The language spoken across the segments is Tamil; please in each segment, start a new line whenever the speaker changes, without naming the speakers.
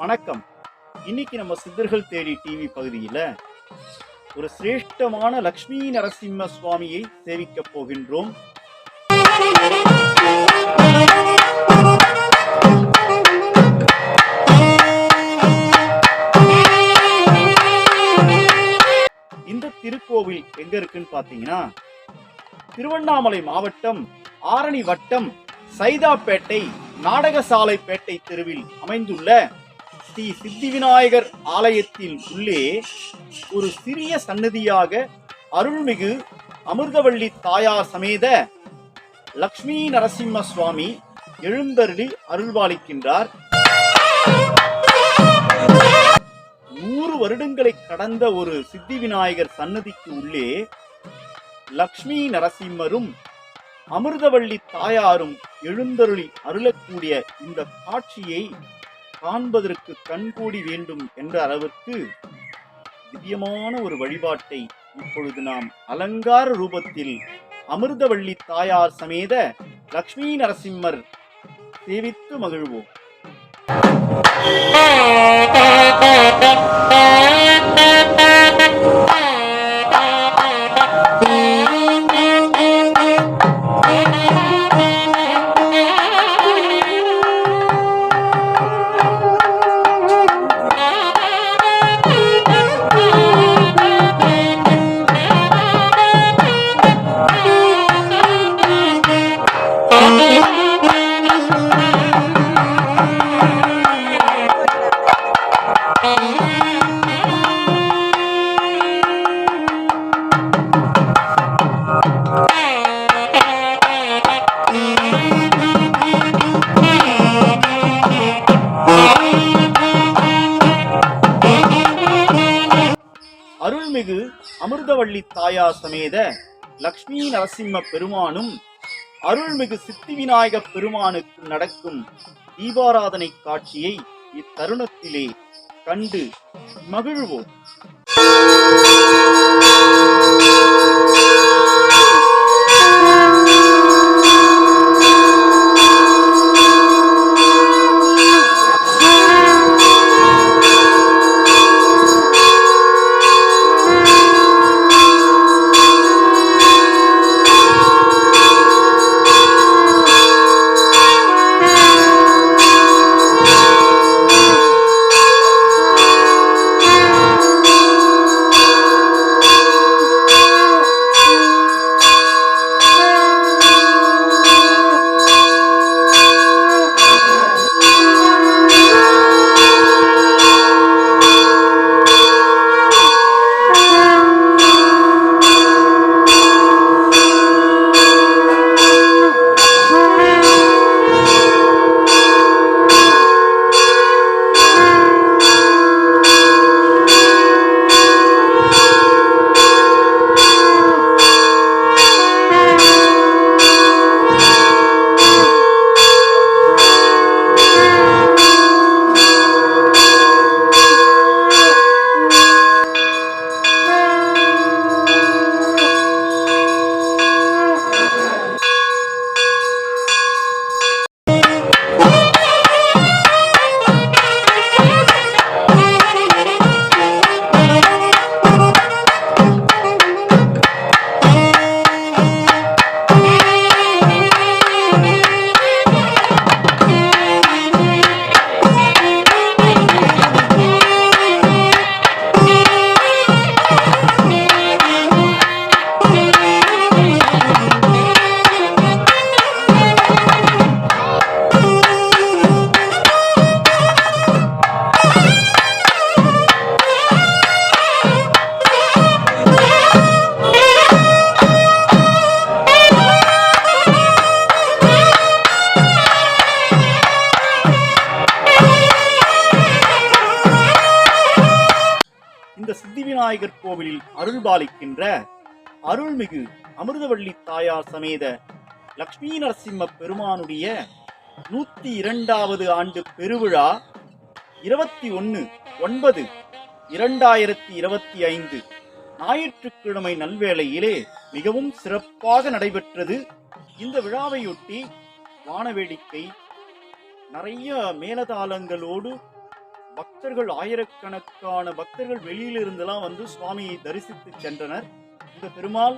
வணக்கம். இன்னைக்கு நம்ம சித்தர்கள் தேடி டிவி பகுதியில் ஒரு சிரேஷ்டமான லக்ஷ்மி நரசிம்ம சுவாமியை சேவிக்க போகின்றோம். இந்த திருக்கோவில் எங்க இருக்குன்னு பாத்தீங்கன்னா திருவண்ணாமலை மாவட்டம் ஆரணி வட்டம் சைதாப்பேட்டை நாடகசாலைப்பேட்டை தெருவில் அமைந்துள்ள ஸ்ரீ சித்தி விநாயகர் ஆலயத்தில் உள்ளே ஒரு சிறிய சன்னதியாக அருள்மிகு அமிர்தவள்ளி தாயார் சமேத லக்ஷ்மி நரசிம்ம சுவாமி எழுந்தருளி அருள்வாளிக்கின்றார். நூறு வருடங்களை கடந்த ஒரு சித்தி விநாயகர் சன்னதிக்கு உள்ளே லக்ஷ்மி நரசிம்மரும் அமிர்தவள்ளி தாயாரும் எழுந்தருளி அருளக்கூடிய இந்த காட்சியை காண்பதற்கு கண்கூடி வேண்டும் என்ற அளவிற்கு திவ்யமான ஒரு வழிபாட்டை இப்பொழுது நாம் அலங்கார ரூபத்தில் அமிர்தவள்ளி தாயார் சமேத லக்ஷ்மி நரசிம்மர் சேவித்து மகிழ்வோம். அமிர்தவள்ளி தாயார் சமேத லக்ஷ்மி நரசிம்ம பெருமானும் அருள்மிகு சித்தி விநாயக பெருமானுக்கு நடக்கும் தீபாராதனை காட்சியை இத்தருணத்திலே கண்டு மகிழ்வோம். இந்த சித்தி விநாயகர் கோவிலில் அருள்பாலிக்கின்ற அருள்மிகு அமிர்தவள்ளி தாயார் சமேத லக்ஷ்மி நரசிம்ம பெருமானுடைய நூத்தி இரண்டாவது ஆண்டு பெருவிழா இருபத்தி ஒன்று ஒன்பது இரண்டாயிரத்தி இருபத்தி ஐந்து ஞாயிற்றுக்கிழமை நல்வேளையிலே மிகவும் சிறப்பாக நடைபெற்றது. இந்த விழாவையொட்டி வானவேடிக்கை நிறைய மேலதாளங்களோடு பக்தர்கள் ஆயிரக்கணக்கான பக்தர்கள் வெளியிலிருந்தெல்லாம் வந்து சுவாமியை தரிசித்து சென்றனர். இந்த பெருமாள்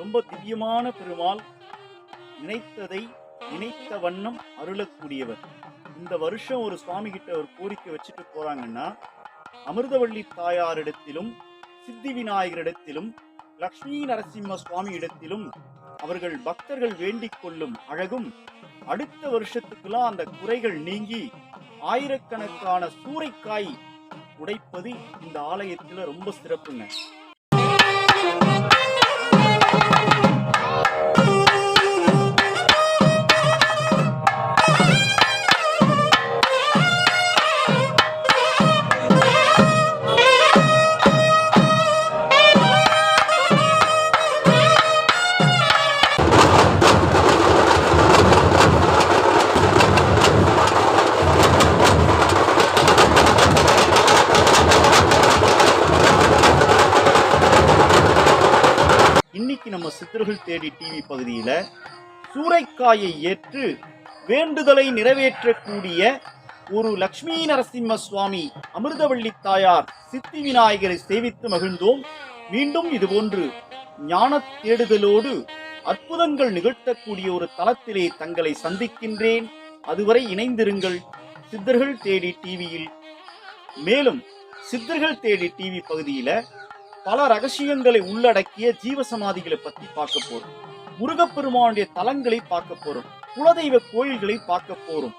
ரொம்ப திவ்யமான பெருமாள். நினைத்ததை நினைத்த வண்ணம் அருளக்கூடியவர். இந்த வருஷம் ஒரு சுவாமி கிட்ட ஒரு கோரிக்கை வச்சுட்டு போறாங்கன்னா அமிர்தவள்ளி தாயாரிடத்திலும் சித்தி விநாயகரிடத்திலும் லக்ஷ்மி நரசிம்ம சுவாமி இடத்திலும் அவர்கள் பக்தர்கள் வேண்டிக் கொள்ளும் அழகும் அடுத்த வருஷத்துக்குலாம் அந்த குறைகள் நீங்கி ஆயிரக்கணக்கான சூறைக்காய் உடைப்பது இந்த ஆலயத்தில் ரொம்ப சிறப்புங்க. இன்னைக்கு நம்ம சித்தர்கள் தேடி டிவி பகுதியில் சூறைக்காயை ஏற்று வேண்டுதலை நிறைவேற்றக்கூடிய ஒரு லக்ஷ்மி நரசிம்ம சுவாமி அமிர்தவள்ளி தாயார் சித்தி விநாயகரை சேவித்து மகிழ்ந்தோம். மீண்டும் இதுபோன்று ஞான தேடுதலோடு அற்புதங்கள் நிகழ்த்தக்கூடிய ஒரு தளத்திலே தங்களை சந்திக்கின்றேன். அதுவரை இணைந்திருங்கள் சித்தர்கள் தேடி டிவியில் மேலும் சித்தர்கள் தேடி டிவி பகுதியில் பல ரகசியங்களை உள்ளடக்கிய ஜீவசமாதிகளை பத்தி பார்க்க போறோம். முருகப்பெருமானுடைய தலங்களை பார்க்க போறோம். குலதெய்வ கோயில்களை பார்க்க போறோம்.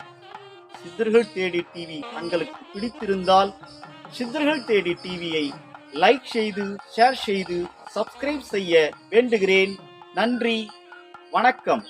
சித்தர்கள் தேடி டிவி தங்களுக்கு பிடித்திருந்தால் சித்தர்கள் தேடி டிவியை லைக் செய்து ஷேர் செய்து சப்ஸ்கிரைப் செய்ய வேண்டுகிறேன். நன்றி வணக்கம்.